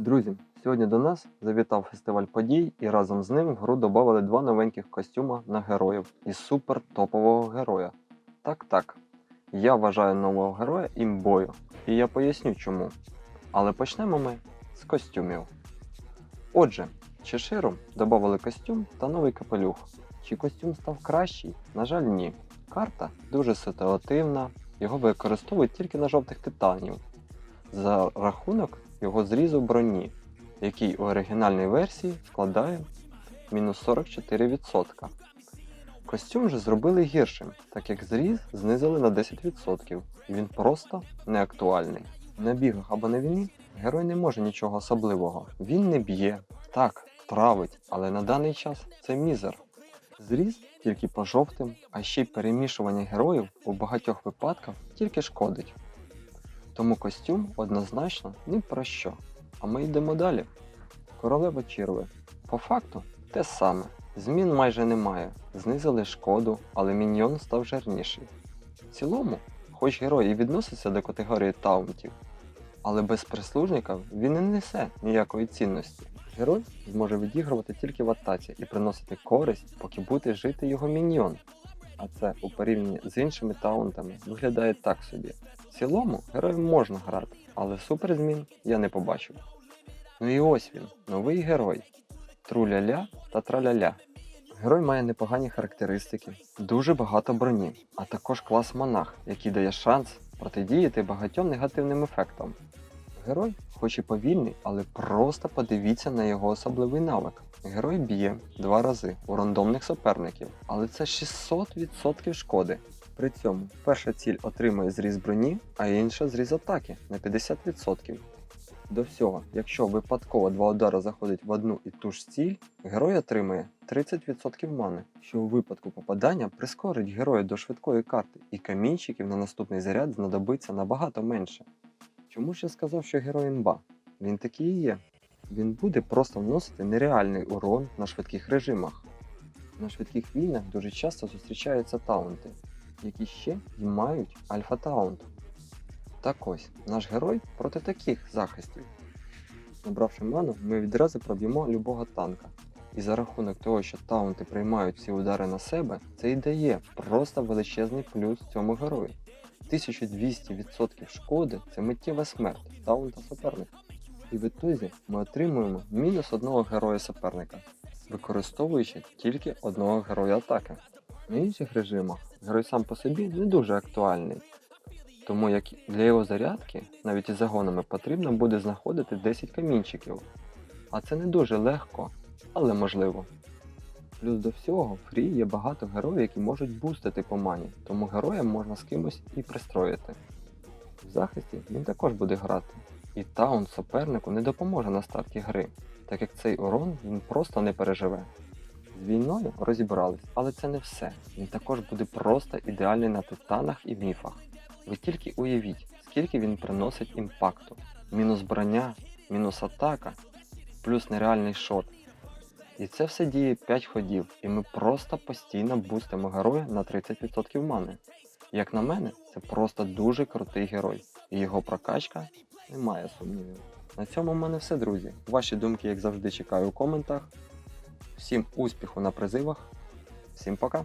Друзі, сьогодні до нас завітав фестиваль подій і разом з ним в гру додали два новеньких костюма на героїв із супер топового героя. Так, так. Я вважаю нового героя імбою, і я поясню чому. Але почнемо ми з костюмів. Отже, Чеширу додали костюм та новий капелюх. Чи костюм став кращий? На жаль, ні. Карта дуже ситуативна, його використовують тільки на жовтих титанів за рахунок його зрізу броні, який у оригінальній версії складає мінус 44%. Костюм же зробили гіршим, так як зріз знизили на 10%, він просто не актуальний. На бігах або на війні герой не може нічого особливого. Він не б'є, так, травить, але на даний час це мізер. Зріз тільки по жовтим, а ще й перемішування героїв у багатьох випадках тільки шкодить. Тому костюм однозначно ні про що. А ми йдемо далі. Королева Чірви. По факту те саме. Змін майже немає. Знизили шкоду, але міньйон став жирніший. В цілому, хоч герой і відноситься до категорії таунтів, але без прислужника він не несе ніякої цінності. Герой зможе відігрувати тільки в атаці і приносити користь, поки буде жити його міньйон. А це у порівнянні з іншими таунтами виглядає так собі. Цілому героєм можна грати, але суперзмін я не побачив. Ну і ось він, новий герой. Труляля та траляля. Герой має непогані характеристики, дуже багато броні, а також клас монах, який дає шанс протидіяти багатьом негативним ефектам. Герой, хоч і повільний, але просто подивіться на його особливий навик. Герой б'є два рази у рандомних суперників, але це 600% шкоди. При цьому перша ціль отримує зріз броні, а інша зріз атаки на 50%. До всього, якщо випадково два удари заходять в одну і ту ж ціль, герой отримує 30% мани, що у випадку попадання прискорить героя до швидкої карти, і камінчиків на наступний заряд знадобиться набагато менше. Чому ж я сказав, що герой імба? Він такий і є. Він буде просто вносити нереальний урон на швидких режимах. На швидких війнах дуже часто зустрічаються таунти, які ще й мають альфа-таунт. Так ось, наш герой проти таких захистів. Набравши ману, ми відразу проб'ємо любого танка. І за рахунок того, що таунти приймають ці удари на себе, це і дає просто величезний плюс цьому герою. 1200% шкоди це миттєва смерть таунта суперника. І в ітозі ми отримуємо мінус одного героя суперника, використовуючи тільки одного героя атаки. На інших режимах герой сам по собі не дуже актуальний, тому як для його зарядки, навіть із загонами, потрібно буде знаходити 10 камінчиків. А це не дуже легко, але можливо. Плюс до всього, в фрі є багато героїв, які можуть бустити по мані, тому героям можна з кимось і пристроїти. В захисті він також буде грати, і таун супернику не допоможе на старті гри, так як цей урон він просто не переживе. З війною розібрались, але це не все. Він також буде просто ідеальний на титанах і міфах. Ви тільки уявіть, скільки він приносить імпакту. Мінус броня, мінус атака, плюс нереальний шот. І це все діє 5 ходів, і ми просто постійно бустимо героя на 30% мани. Як на мене, це просто дуже крутий герой, і його прокачка немає сумнівів. На цьому в мене все, друзі. Ваші думки, як завжди, чекаю у коментах. Всім успіху на призивах. Всім пока!